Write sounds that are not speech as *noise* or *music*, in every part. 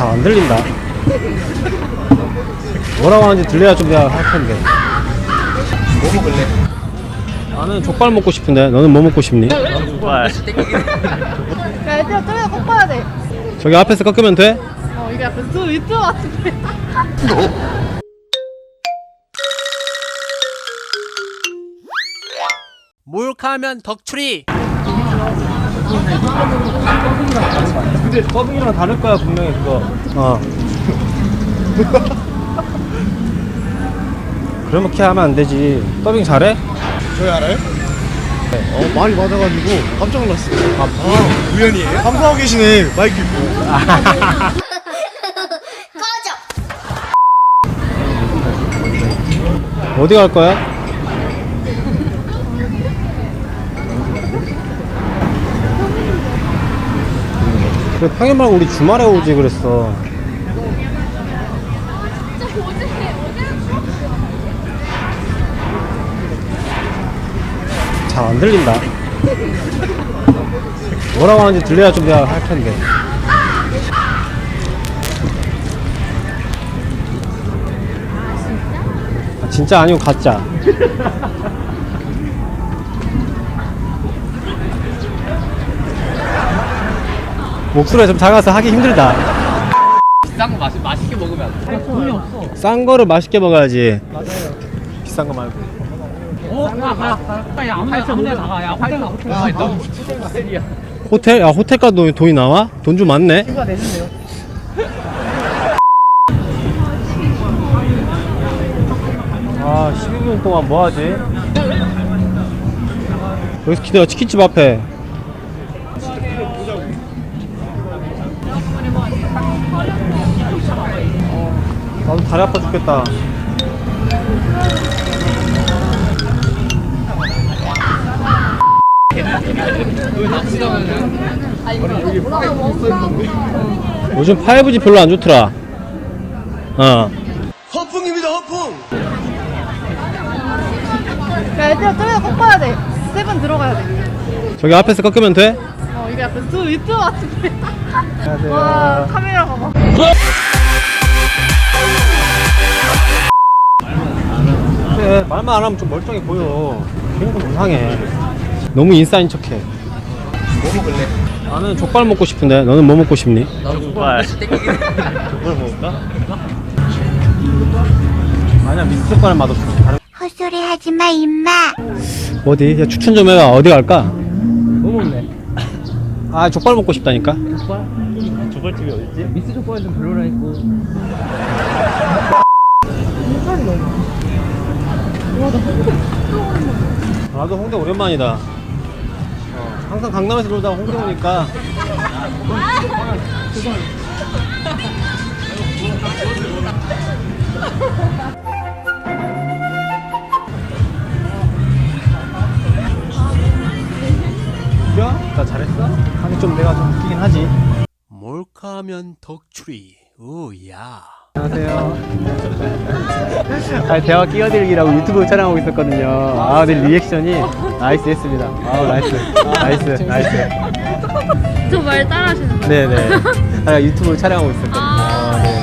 잘 안 들린다. 뭐라고 하는지 들려야 좀 내가 할 텐데. 뭐 먹을래? 나는 족발 먹고 싶은데 너는 뭐 먹고 싶니? 족발. 야, 얘들아, 저기다 꼭 봐야 돼. 저기 앞에서 꺾으면 돼? 어, 이게 약간 저 유튜브 같은데. 몰카하면 덕출이. 근데 더빙이랑 다를 거야 분명히 그거. 어. 그렇게 하면 안 되지. 더빙 잘해? 저희 알아요? 어, 말이 많아가지고 깜짝 놀랐어요. 아, 우연이에요? 방송하고 계시네, 마이크 있고. 어디 갈 거야? 그래 평일 말고 우리 주말에 오지 그랬어. 잘 안 들린다. 뭐라고 하는지 들려야 좀 내가 할 텐데. 아, 진짜 아니고 가짜. 목소리가 좀 작아서 하기 힘들다. 비싼 거 맛, 맛있게 먹으면 안 돼. 돈이 없어. 싼 거를 맛있게 먹어야지. 맞아요. 비싼 거 말고. 어? 가, 가, 가. 야, 아무 데나, 아무 데나 가. 야, 호텔 가, 호텔 가. 너무 호텔이야. 호텔? 아 호텔가 돈, 돈이 나와? 돈 좀 많네. 휴가 내주세요. 아 12분 동안 뭐 하지? 여기서 기다려 치킨집 앞에. 나도 다리 아파 죽겠다. 요즘 5G 별로 안 좋더라. 어. 허풍입니다, 허풍! 야, 얘들아, 꼭 봐야 돼. 세븐 들어가야 돼. 저기 앞에서 꺾으면 돼? 어, 이게 약간 저 유튜브 같은데. 안녕하세요. 와, 카메라 봐봐. 말만 안 하면 좀 멀쩡해 보여. 기분 좀 이상해. 너무 인싸인 척해. 뭐 먹을래? 나는 족발 먹고 싶은데 너는 뭐 먹고 싶니? 나도 족발. 족발 *laughs* 먹을까? 아니야 미스 족발은 맛없어. 다른- 헛소리 하지 마, 임마. 어디? 야 추천 좀 해봐. 어디 갈까? 뭐 먹네? 아 족발 먹고 싶다니까. 족발? 족발집이 어딨지? 미스 족발은 좀 별로라 했고. 나도 홍대 오랜만이다. 어, 항상 강남에서 놀다가 홍대 오니까 웃겨? 나 잘했어? 아니 좀 내가 좀 웃기긴 하지. 몰카하면 덕출이. 오야. 안녕하세요. *laughs* 아, 대화 끼어들기라고 유튜브 촬영하고 있었거든요. 아, 근데 리액션이 나이스 했습니다. 아, 나이스. 나이스. 나이스. 저 말 따라하시는 거예요? 네네. 아, 유튜브 촬영하고 있었거든요. 아. 네.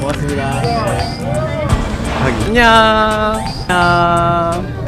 고맙습니다. 네. 안녕. 안녕.